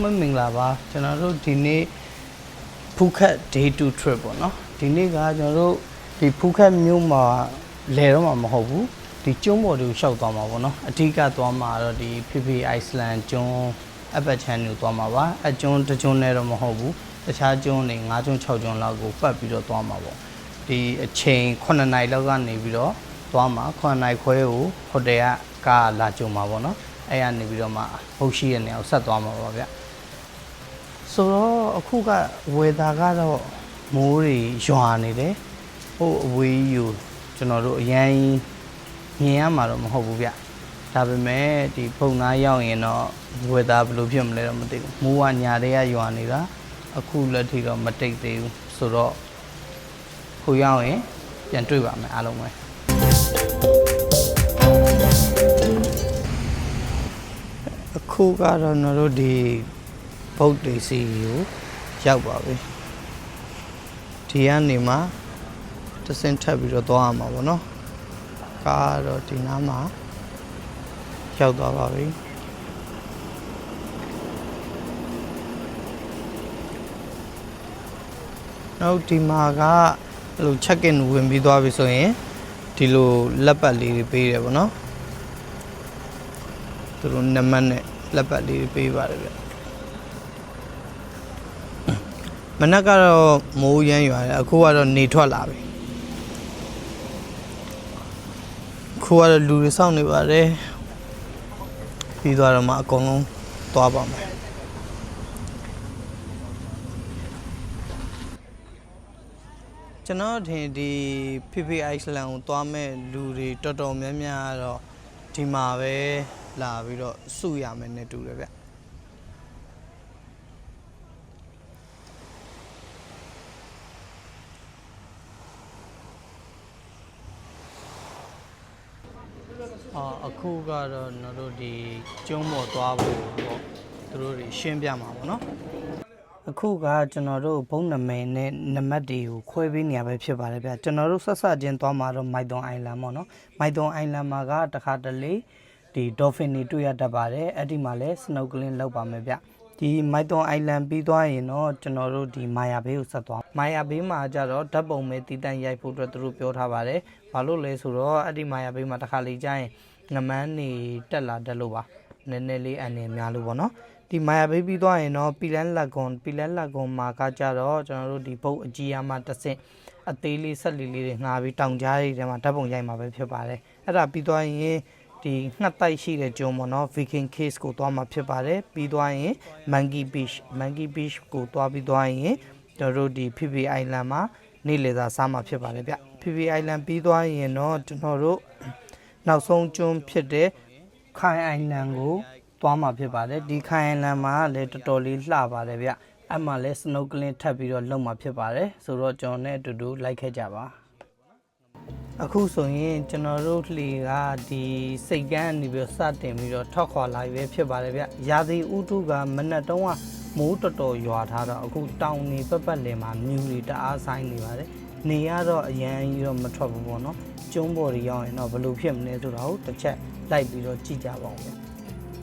အားလုံးပဲမင်္ဂလာပါကျွန်တော်တို့ဒီနေ့ဖူးခက် day 2 trip ပေါ့နော်ဒီနေ့ကကျွန်တော်တို့ဒီဖူးခက်မြို့မှာလဲတော့မှာမဟုတ်ဘူးဒီကျွန်းပေါ်တွေကိုရှောက်သွားမှာပေါ့နော်အဓိကသွားမှာတော့ဒီ PP Iceland ကျွန်းအပတ်ချမ်းကိုသွားမှာပါအကျွန်းတစ်ကျွန်းနဲ့တော့မဟုတ်ဘူးတခြားကျွန်းတွေ၅ကျွန်း6ကျွန်းလောက်ကိုပတ်ပြီးတော့သွားမှာပေါ့ဒီအချိန်9နာရီလောက်ကနေပြီးတော့သွားမှာ9နာရီခွဲကိုဟိုတယ်ကကားလာကြုံမှာပေါ့နော်အဲ့ကနေပြီးတော့မှဘုတ်ရှိတဲ့နေရာကိုဆက်သွားမှာပါဗျ ဆိုတော့အခုကဝေသာကတော့မိုးတွေရွာနေတယ်ဟိုအဝေးယူကျွန်တော်တို့အရင်မြင်ရမှာတော့မဟုတ်ဘူးဗျဒါပေမဲ့ဒီဖုန်သားရောက်ရင်တော့ဝေသာဘယ်လိုဖြစ်မလဲတော့မသိဘူးမိုးကညာတွေကရွာနေတာအခုလက်ထိတော့မတိတ်သေးဘူးဆိုတော့ခုရောက်ရင်ပြန်တွေ့ပါမယ်အားလုံးပဲအခုကတော့ကျွန်တော်တို့ဒီ ဘုတ်တွေစီကိုရောက်ပါပြီဒီကနေမှတစ်စင်ထပ်ပြီးတော့သွားရမှာပေါ့နော်ကားကတော့ဒီနားမှာရောက်သွားပါပြီနောက်ဒီမှာကအဲ့လို check in ဝင်ပြီးသွားပြီဆိုရင်ဒီလိုလက်ပတ်လေးတွေပေးတယ်ပေါ့နော်သူတို့နံပါတ်နဲ့လက်ပတ်လေးတွေပေးပါတယ်ဗျ မနက်ကတော့မိုးရမ်းရွာတယ်အခုကတော့နေထွက်လာပြီအခုကတော့လူတွေစောင့်နေပါတယ်ပြီးသွားတော့မှအကုန်လုံးသွားပါမယ်ကျွန်တော်ထင်ဒီ PP Iceland ကိုသွားမဲ့လူတွေတော်တော်များများကတော့ဒီမှာပဲလာပြီးတော့စုရမယ်နဲ့တူတယ်ဗျ အာအ ခုကတော့ကျွန်တော်တို့ဒီကျုံးပေါ်သွားဖို့ပေါ့သူတို့တွေရှင်းပြမှာပေါ့နော်အခုကကျွန်တော်တို့ဘုံနမဲနဲ့နမတ်တွေကိုခွဲပေးနေရပဲဖြစ်ပါတယ်ဗျကျွန်တော်တို့ဆက်ဆက်ချင်းသွားမှာတော့မိုက်သွန်အိုင်လန်ပေါ့နော်မိုက်သွန်အိုင်လန်မှာကတခါတလေဒီဒေါ်ဖင်တွေတွေ့ရတတ်ပါတယ်အဲ့ဒီမှာလဲစနိုကလင်းလောက်ပါမယ်ဗျဒီမိုက်သွန်အိုင်လန်ပြီးသွားရင်တော့ကျွန်တော်တို့ဒီမာယာဘေးကိုဆက်သွားမာယာဘေးမှာကျတော့ဓာတ်ပုံပဲတည်တံ့ရိုက်ဖို့အတွက်သူတို့ပြောထားပါတယ်ဘာလို့လဲဆိုတော့အဲ့ဒီမာယာဘေးမှာတစ်ခါလေကြာရင် ငမန်းနေတက်လာတက်လို့ပါနည်းနည်းလေးအန်နေများလို့ပေါ့နော်ဒီမာယာဘေးပြီးသွားရင်တော့ပီလန်လက်ကွန်ပီလန်လက်ကွန်မှာကကြတော့ကျွန်တော်တို့ဒီဘုတ်အကြီးအမတစ်ဆင့်အသေးလေးဆက်လေးလေးတွေငှားပြီးတောင်ကြားတွေထဲမှာဓာတ်ပုံရိုက်မှာပဲဖြစ်ပါတယ်အဲ့ဒါပြီးသွားရင်ဒီငှက်တိုက်ရှိတဲ့ကျုံပေါ့နော် Viking case ကိုသွားမှာဖြစ်ပါတယ်ပြီးသွားရင် Monkey Beach Monkey Beach ကိုသွားပြီးသွားရင်ကျွန်တော်တို့ဒီ PP Island မှာနေလေသာစားမှာဖြစ်ပါတယ်ဗျ PP Island ပြီးသွားရင်တော့ကျွန်တော်တို့ နောက်ဆုံးကျွန်းဖြစ်တဲ့ခိုင်အိုင်လန်ကိုသွားမှာဖြစ်ပါတယ်ဒီခိုင်အိုင်လန်မှာလည်းတော်တော်လေးလှပါတယ်ဗျအဲ့မှာလည်းစနိုးကလင်းထပ်ပြီးတော့လုံမှာဖြစ်ပါတယ်ဆိုတော့ကျွန်တော်နဲ့အတူတူလိုက်ခဲ့ကြပါအခုဆိုရင်ကျွန်တော်တို့လှေကဒီစိတ်ကန်းနေပြီးတော့စတင်ပြီးတော့ထောက်ခွာလာပြီပဲဖြစ်ပါတယ်ဗျရာသီဥတုကမနက်တုန်းကမိုးတော်တော်ရွာထားတော့အခုတောင်နေပတ်ပတ်လည်မှာမြူတွေတအားဆိုင်နေပါတယ်နေရတော့အရန်ကြီးတော့မထွက်ဘူးပေါ့နော် ကျုံးပေါ်တွေရောက်ရင်တော့ဘယ်လိုဖြစ်မလဲဆိုတာကိုတစ်ချက်လိုက်ပြီးတော့ကြည့်ကြပါဦးဗျ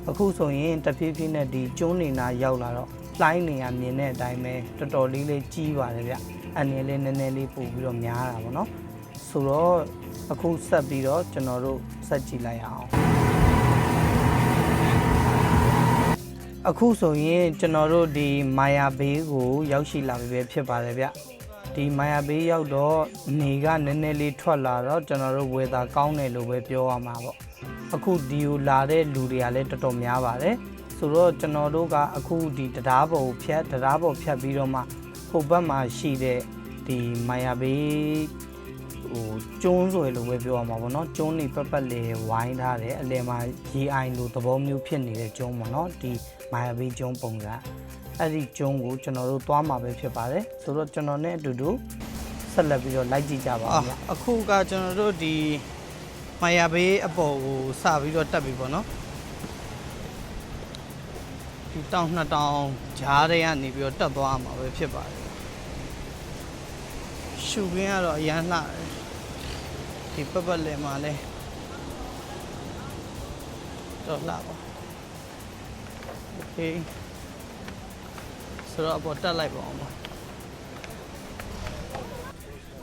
အခုဆိုရင်တဖြည်းဖြည်းနဲ့ဒီကျုံးနေနာရောက်လာတော့လှိုင်းနေရမြင်တဲ့အတိုင်းပဲတော်တော်လေးလေးကြီးပါတယ်ဗျအနေလေးနည်းနည်းလေးပို့ပြီးတော့များတာပေါ့နော်ဆိုတော့အခုဆက်ပြီးတော့ကျွန်တော်တို့ဆက်ကြည့်လိုက်အောင်အခုဆိုရင်ကျွန်တော်တို့ဒီမာယာဘေးကို ရောက်ရှိလာပြီပဲဖြစ်ပါတယ်ဗျ ဒီမာယာဘေးရောက်တော့နေကနည်းနည်းလေးထွက်လာတော့ကျွန်တော်တို့ဝေသာကောင်းတယ်လို့ပဲပြောရမှာပေါ့အခုဒီကိုလာတဲ့လူတွေကလည်းတော်တော်များပါတယ်ဆိုတော့ကျွန်တော်တို့ကအခုဒီတရားပေါ်ကိုဖြတ်တရားပေါ်ဖြတ်ပြီးတော့မှဟိုဘက်မှာရှိတဲ့ဒီမာယာဘေးဟိုကျုံးဆွဲလို့ပဲပြောရမှာပေါ့နော်ကျုံးနေပတ်ပတ်လေဝိုင်းထားတယ်အလယ်မှာရေအိုင်လိုသဘောမျိုးဖြစ်နေတဲ့ကျုံးပေါ့နော်ဒီမာယာဘီကျုံးပုံစံ အဲ့ဒီကျုံးကိုကျွန်တော်တို့သွားမှာပဲဖြစ်ပါတယ်ဆိုတော့ကျွန်တော်နဲ့အတူတူဆက်လက်ပြီးတော့လိုက်ကြည့်ကြပါဦးအခုကကျွန်တော်တို့ဒီမာယာဘေးအပေါ်ကိုစပြီးတော့တက်ပြီပေါ့နော်ဒီတောင်နှစ်တောင်ဂျားတွေကနေပြီးတော့တက်သွားမှာပဲဖြစ်ပါတယ်ရှုခင်းကတော့အရန်လှတယ် ဒီပတ်ပတ်လည်မှာလဲတော့လှပါโอเค ဆိုတော့အပေါ်တက်လိုက်ပါအောင်ပါ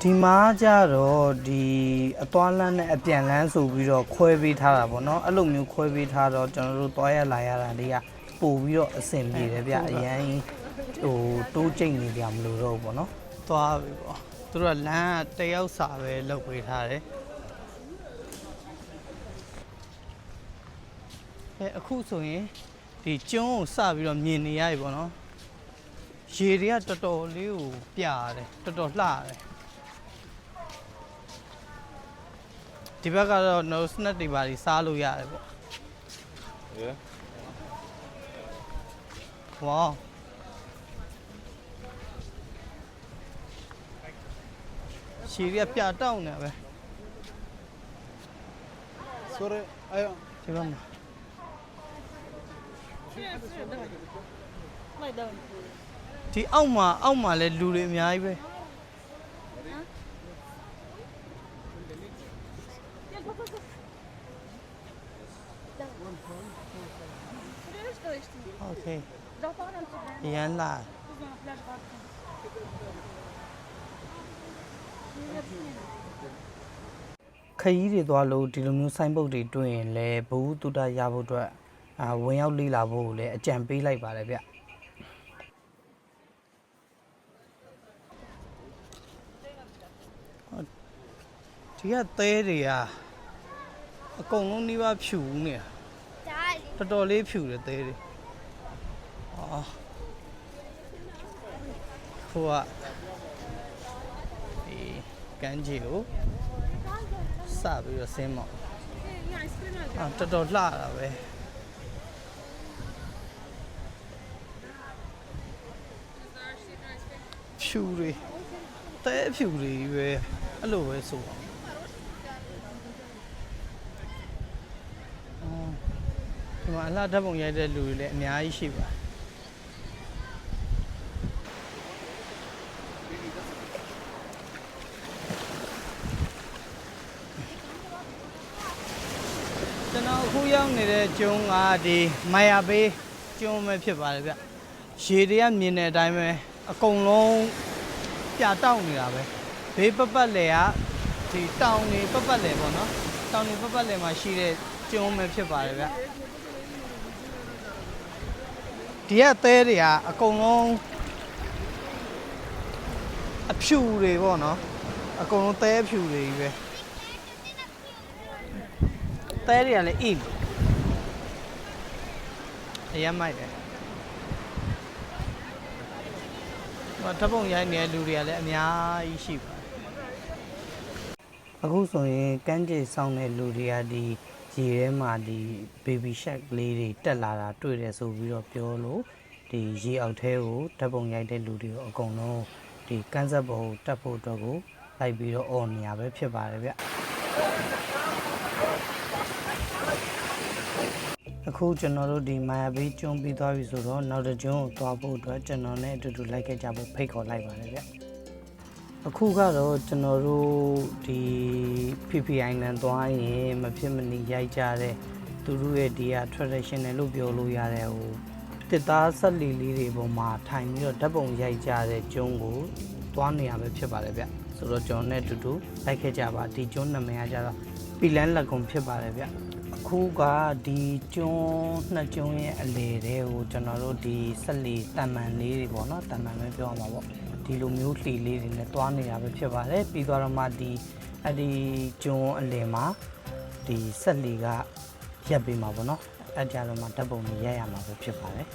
ဒီမှာကြတော့ဒီအသွားလမ်းနဲ့အပြန်လမ်းဆိုပြီးတော့ခွဲပေးထားတာပေါ့နော်အဲ့လိုမျိုးခွဲပေးထားတော့ကျွန်တော်တို့သွားရလာရတာတွေကပို့ပြီးတော့အဆင်ပြေတယ်ဗျအရန်ဟိုတိုးကျိတ်နေကြမလို့တော့ဘူးပေါ့နော်သွားပြီပေါ့သူတို့ကလမ်းကတယောက်စာပဲလုပ်ပေးထားတယ်အဲအခုဆိုရင်ဒီကျွန်းကိုစပြီးတော့မြင်နေရပြီပေါ့နော် ရေတွေကတော်တော်လေးကိုပြရတယ်တော်တော်လှတယ်ဒီဘက်ကတော့ no snack တွေပါတွေစားလို့ရတယ်ပေါ့ Yeah. ဝေါရှီရီကပြတောင်းနေပဲ Sorry, I ဒီဘက်မှာလိုက်တော့ ဒီအောက်မှာအောက်မှာလည်းလူတွေအများကြီးပဲ โอเค တော့တော့တော့ပြန် ရန်လာ ပြန်ပြန်ပါ ခရီးတွေသွားလို့ဒီလိုမျိုးဆိုင်းပုတ်တွေတွေ့ရင်လည်းဘ ഹു တုတ္တရဖို့အတွက်အာဝင်ရောက်လေ့လာဖို့ကိုလည်းအကြံပေးလိုက်ပါတယ်ဗျ ဒီကသဲတွေကအကုန်လုံးနှိပါဖြူနေတာတော်တော်လေးဖြူတယ်သဲတွေအော်ဟိုကဒီကမ်းခြေကိုစပြီးတော့ဆင်းမောက်အာတော်တော်လှတာပဲဖြူတွေသဲဖြူတွေကြီးပဲအဲ့လိုပဲဆိုအောင်အော်ဒီ မှာအလှဓာတ်ပုံရိုက်တဲ့လူတွေလည်းအများကြီးရှိပါတယ်ကျွန်တော်အခုရောက်နေတဲ့ကျုံးကဒီမိုင်ယာဘေးကျုံးပဲဖြစ်ပါတယ်ဗျရေတွေကမြင်တဲ့အတိုင်းပဲအကုန်လုံးပြတောက်နေတာပဲဘေးပပတ်လေကဒီတောင်နေပပတ်လေပေါ့နော်တောင်နေပပတ်လေမှာရှိတဲ့ကျုံးပဲဖြစ်ပါတယ်ဗျ ဒီကသဲတွေကအကုန်လုံးအဖြူတွေပေါ့နော်အကုန်လုံးသဲအဖြူတွေကြီးပဲတဲတွေကလည်းအိအရမ်းမိုက်တယ်ဟိုဓာတ်ပုံရိုက်နေတဲ့လူတွေကလည်းအများကြီးရှိပါတယ်အခုဆိုရင်ကမ်းခြေဆောင်တဲ့လူတွေကဒီ ရေထဲမှာဒီ baby shark လေးတွေတက်လာတာတွေ့တယ်ဆိုပြီးတော့ပြောလို့ဒီရေအောက်ထဲကိုဓာတ်ပုံရိုက်တဲ့လူတွေကိုအကုန်လုံးဒီကန်းဆက်ပေါ်ကိုတက်ဖို့အတွက်ကိုလိုက်ပြီးတော့អော်နေရပဲဖြစ်ပါတယ်ဗျအခုကျွန်တော်တို့ဒီမာယာဘေးကျွန်းပြီးသွားပြီဆိုတော့နောက်တစ်ကျွန်းကိုသွားဖို့အတွက်ကျွန်တော်နဲ့အတူတူလိုက်ခဲ့ကြဖို့ဖိတ်ခေါ်လိုက်ပါတယ်ဗျ အခုကတော့ကျွန်တော်တို့ဒီ PPI နန်သွားရင်မဖြစ်မနေရိုက်ကြတဲ့သူတို့ရဲ့ဒီက traditional လို့ပြောလို့ရတဲ့ဟိုတစ်သားဆက်လီလေးတွေပေါ်မှာထိုင်ပြီးတော့ဓာတ်ပုံရိုက်ကြတဲ့ကျွန်းကိုသွားနေရပဲဖြစ်ပါတယ်ဗျဆိုတော့ကျွန်တော်နဲ့အတူတူလိုက်ခဲ့ကြပါဒီကျွန်းနာမည်ကကြတော့ပီလန်လက်ကုံဖြစ်ပါတယ်ဗျအခုကဒီကျွန်းနှစ်ကျွန်းရဲ့အလေတွေကိုကျွန်တော်တို့ဒီဆက်လီတန်မန်လေးတွေပေါ့နော်တန်မန်ပဲပြောရမှာပေါ့ ဒီလိုမျိုးလှီလေးတွေနဲ့တွားနေတာပဲဖြစ်ပါတယ်ပြီးတော့မှဒီအဲ့ဒီကျွန်းအလေမှာဒီဆက်လီကရက်ပေးမှာပေါ့နော်အဲ့ကြတော့မှဓာတ်ပုံတွေရိုက်ရမှာပဲဖြစ်ပါတယ်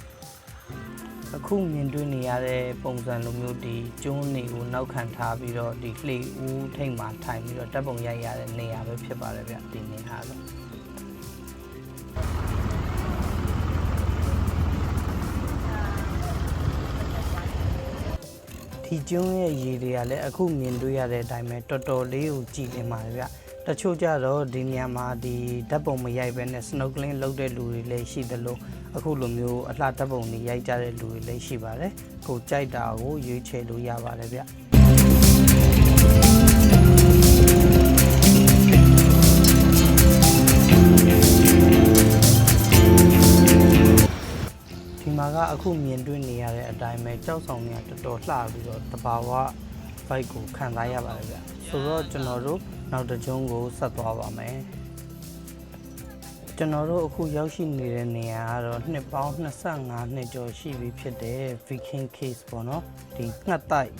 အခုမြင်တွေ့နေရတဲ့ပုံစံလိုမျိုးဒီကျွန်းတွေကိုနောက်ခံထားပြီးတော့ဒီလှေဦးထိတ်မှာထိုင်ပြီးတော့ဓာတ်ပုံရိုက်ရတဲ့နေရာပဲဖြစ်ပါတယ်ဗျဒီနေရာတော့ ဒီကျွန်းရဲ့ရေတွေကလည်းအခုမြင်တွေ့ရတဲ့အတိုင်းပဲတော်တော်လေးကိုကြည်လင်ပါတယ်ဗျတချို့ကြတော့ဒီနေရာမှာဒီဓာတ်ပုံမရိုက်ဘဲနဲ့ snorkeling လုပ်တဲ့လူတွေလည်းရှိသလိုအခုလိုမျိုးအလှဓာတ်ပုံတွေရိုက်ကြတဲ့လူတွေလည်းရှိပါတယ်ကိုကြိုက်တာကိုရွေးချယ်လို့ရပါတယ်ဗျ မှာကအခုမြင်တွေ့နေရတဲ့အတိုင်းပဲကြောက်ဆောင်တွေကတော်တော်လှပြီးတော့တဘာဝ vibe ကိုခံစားရပါတယ်ဗျဆိုတော့ကျွန်တော်တို့နောက်တစ်ကြုံကိုဆက်သွားပါမယ်ကျွန်တော်တို့အခုရောက်ရှိနေတဲ့နေရာကတော့နှစ်ပေါင်း25နှစ်ကျော်ရှိပြီဖြစ်တဲ့ Viking Case ပေါ့နော်ဒီငှက်တိုက်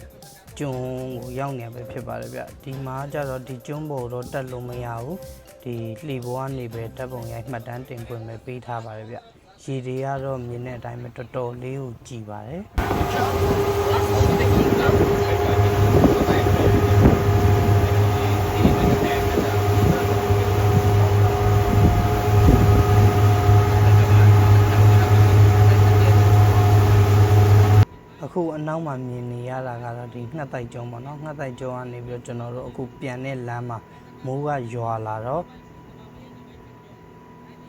ကျွန်းကိုရောက်နေပဲဖြစ်ပါတယ်ဗျဒီမှာကျတော့ဒီကျွန်းပေါ်တော့တက်လို့မရဘူးဒီလှေပေါ်ကနေပဲတက်ပုံရိုက်မှတ်တမ်းတင်ခွင့်ပဲပေးထားပါတယ်ဗျ ရေတွေကတော့မြင်တဲ့အတိုင်းပဲတော်တော်လေးကိုကြည်ပါတယ်အခုအနောက်မှာမြင်နေရတာကတော့ဒီငှက်တိုက်ကျုံပေါ့နော်ငှက်တိုက်ကျုံကနေပြီးတော့ကျွန်တော်တို့အခုပြန်တဲ့လမ်းမှာမိုးကရွာလာတော့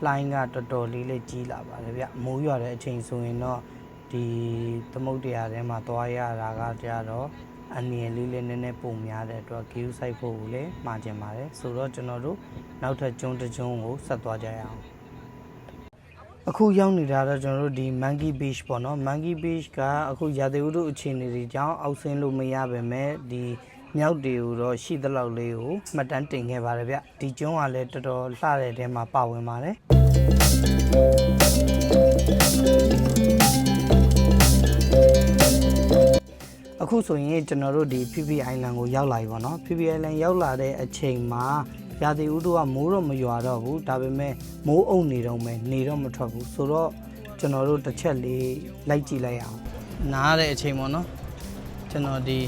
လိုင်းကတော်တော်လေးလေးကြီးလာပါတယ်ဗျမိုးရွာတဲ့အချိန်ဆိုရင်တော့ဒီသမုတ်တရားထဲမှာသွားရတာကကြတော့အနည်းလေးလေးနည်းနည်းပုံများတဲ့အတွက် queue site ဖို့ကိုလည်းမှာကျင်ပါတယ်ဆိုတော့ကျွန်တော်တို့နောက်ထပ်ကျုံတစ်ကျုံကိုဆက်သွားကြရအောင်အခုရောက်နေတာတော့ကျွန်တော်တို့ဒီ Monkey Beach ပေါ့နော် Monkey Beach ကအခုရာသီဥတုအခြေအနေတွေကြောင့်အောက်ဆင်းလို့မရပါမဲ့ဒီ မြောက်တွေကိုတော့ရှိသလောက်လေးကိုမှတ်တမ်းတင်ခဲ့ပါတယ်ဗျဒီကျွန်းကလည်းတော်တော်လှတဲ့တဲမှာပါဝင်ပါတယ်အခုဆိုရင်ကျွန်တော်တို့ဒီ PP Island ကိုရောက်လာပြီပေါ့နော် PP Island ရောက်လာတဲ့အချိန်မှာရာသီဥတုကမိုးတော့မရွာတော့ဘူးဒါပေမဲ့မိုးအုပ်နေတော့မယ်နေတော့မထွက်ဘူးဆိုတော့ကျွန်တော်တို့တစ်ချက်လေးလိုက်ကြည့်လိုက်အောင်နားတဲ့အချိန်ပေါ့နော်ကျွန်တော်ဒီ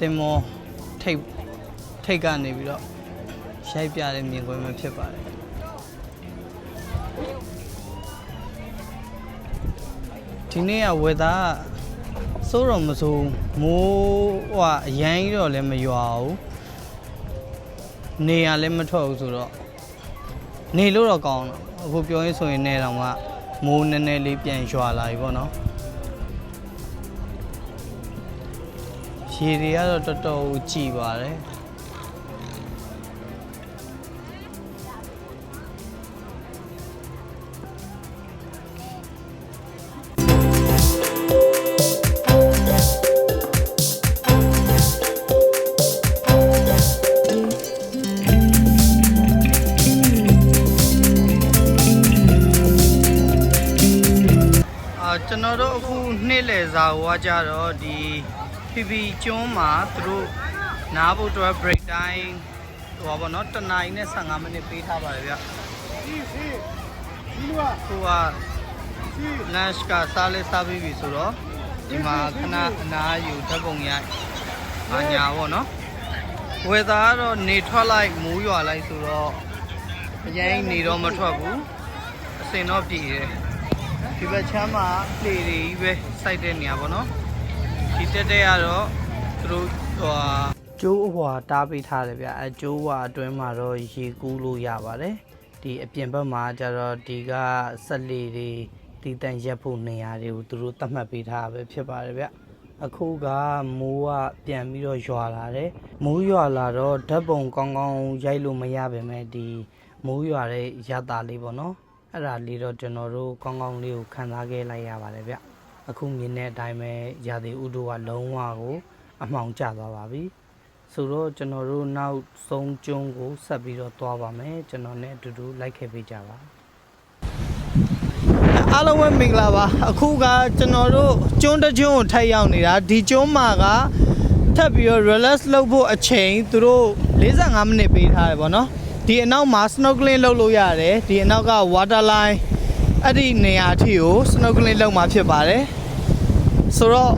တင်မောထိတ်ထိတ်ကနေပြီးတော့ရိုက်ပြတဲ့မြင်ကွင်းပဲဖြစ်ပါတယ်ဒီနေ့ကဝေသာကစိုးတော့မစိုးမိုးဟိုအရန်ကြီးတော့လည်းမရွာဘူးနေရလည်းမထွက်ဘူးဆိုတော့နေလို့တော့ကောင်းတော့အခုပြောရင်းဆိုရင်နေတော့မှမိုးနည်းနည်းလေးပြန်ရွာလာပြီပေါ့နော် ရေတွေကတော့တော်တော်ကြည်ပါတယ်အာကျွန်တော်တို့အခုနေ့လယ်စာဟိုကကြတော့ဒီ PP ကျွန်းမှာသူတို့နားဖို့အတွက် break time ဟိုပါဘောနော်တနာရီနဲ့15မိနစ်ပေးထားပါတယ်ဗျဟိုက lunch ကစားလဲစားပြီးပြီဆိုတော့ဒီမှာခဏအနားယူဓာတ်ပုံရိုက်အာညာပေါ့နော်ဝေသာကတော့နေထွက်လိုက်မိုးရွာလိုက်ဆိုတော့အရင်နေတော့မထွက်ဘူးအစင်တော့ပြည်တယ်ဒီဘက်ချမ်းမှာလေတွေကြီးပဲစိုက်တဲ့နေရာပေါ့နော် ဒီတက်တဲ့ကတော့သူတို့ဟိုဟာကျိုးအဟွာတားပေးထားတယ်ဗျအဲကျိုးဟွာအတွင်းမှာတော့ရေကူးလို့ရပါတယ်ဒီအပြင်ဘက်မှာကျတော့ဒီကဆက်လေတွေတီတန့်ရက်ဖို့နေရာတွေကိုသူတို့သတ်မှတ်ပေးထားတာပဲဖြစ်ပါတယ်ဗျအခုကမိုးကပြန်ပြီးတော့ရွာလာတယ်မိုးရွာလာတော့ဓာတ်ပုံကောင်းကောင်းရိုက်လို့မရပါမဲ့ဒီမိုးရွာတဲ့ရတာလေးပေါ့နော်အဲ့ဒါလေးတော့ကျွန်တော်တို့ကောင်းကောင်းလေးကိုခံစားခဲ့လိုက်ရပါတယ်ဗျ အခုမြင်တဲ့အတိုင်းပဲရာသီဥတုကလုံးဝကို အမှောင်ကျသွားပါပြီဆိုတော့ကျွန်တော်တို့နောက်ဆုံးကျုံးကိုဆက်ပြီးတော့သွားပါမယ်ကျွန်တော်နဲ့အတူတူလိုက်ခဲ့ပေးကြပါအားလုံးပဲမင်္ဂလာပါအခုကကျွန်တော်တို့ကျွန်းတစ်ကျွန်းကိုထိုက်ရောက်နေတာဒီကျွန်းမှာကထပ်ပြီးတော့ relax လုပ်ဖို့အချိန်သူတို့45မိနစ်ပေးထားတယ်ပေါ့နော်ဒီအနောက်မှာ snorkeling လုပ်လို့ရတယ်ဒီအနောက်က water line အဲ့ဒီနေရာအထိကို snorkeling လုပ်မှာဖြစ်ပါတယ် ဆိုတော့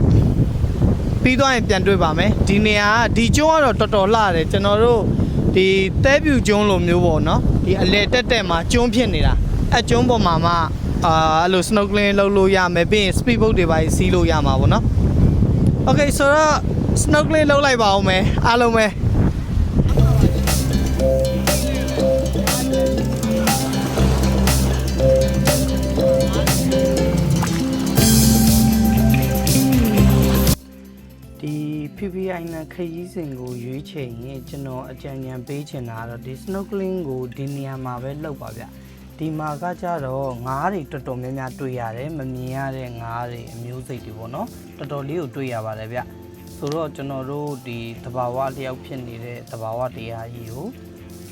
ပြီးသွားရင်ပြန်တွေ့ပါမယ်ဒီနေရာကဒီကျွန်းကတော့တော်တော်လှတယ်ကျွန်တော်တို့ဒီသဲပြူကျွန်းလိုမျိုးပေါ့နော်ဒီအလဲတက်တက်မှာကျွန်းဖြစ်နေတာအဲ့ကျွန်းပေါ်မှာမှအာအဲ့လို snorkeling လုပ်လို့ရမယ်ပြီးရင် speed boat တွေပါစီးလို့ရမှာပေါ့နော် Okay ဆိုတော့ snorkeling လုပ်လိုက်ပါဦးမယ်အားလုံးပဲ PPI နဲ့ခရီးစဉ်ကိုရွေးချယ်ရင်ကျွန်တော်အကြံဉာဏ်ပေးချင်တာကတော့ဒီ snorkeling ကိုဒီနေရာမှာပဲလုပ်ပါဗျဒီမှာကကြတော့ငါးတွေတော်တော်များများတွေ့ရတယ်မမြင်ရတဲ့ငါးတွေအမျိုးစိတ်တွေပေါ့နော်တော်တော်လေးကိုတွေ့ရပါတယ်ဗျဆိုတော့ကျွန်တော်တို့ဒီတဘာဝလျောက်ဖြစ်နေတဲ့တဘာဝတရားကြီးကို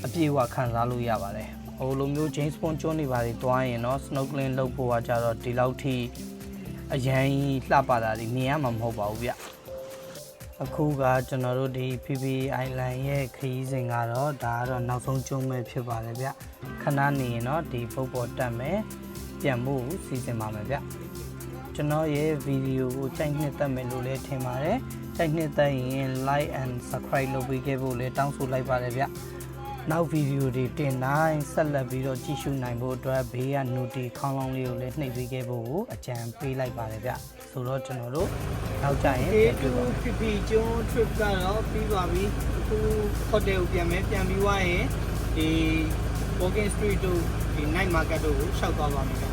အပြည့်အဝခံစားလို့ရပါတယ်ဟိုလိုမျိုး James Bond ကျွန်းတွေပါတွေတွားရင်တော့ snorkeling လုပ်ဖို့ကကြတော့ဒီလောက်ထိအရန်လှပတာတွေမြင်ရမှာမဟုတ်ပါဘူးဗျ အခုကကျွန်တော်တို့ဒီ PP Island ရဲ့ခရီးစဉ်ကတော့ဒါကတော့နောက်ဆုံးကျုံးမဲ့ဖြစ်ပါတယ်ဗျခဏနေရင်တော့ဒီပုတ်ပေါ်တက်မယ်ပြန်ဖို့စီစဉ်ပါမယ်ဗျကျွန်တော်ရဲ့ဗီဒီယိုကိုကြိုက်နှစ်သက်မယ်လို့လည်းထင်ပါတယ်ကြိုက်နှစ်သက်ရင် like and subscribe လုပ်ပေးခဲ့ဖို့လည်းတောင်းဆိုလိုက်ပါတယ်ဗျနောက်ဗီဒီယိုတွေတင်တိုင်းဆက်လက်ပြီးတော့ကြည့်ရှုနိုင်ဖို့အတွက်ဘေးက note ခေါင်းလောင်းလေးကိုလည်းနှိပ်ပေးခဲ့ဖို့ကိုအကြံပေးလိုက်ပါတယ်ဗျ ဆိုတော့ကျွန်တော်တို့နောက်ကြရင်ပြန်တွေ့ပါမယ် PP ကျွန်း trip ကတော့ပြီးပါပြီအခု hotel ကိုပြန်မယ်ပြန်ပြီးွားရင်ဒီ walking street တို့ဒီ night market တို့ကိုရှောက်သွားပါမယ်ဗျ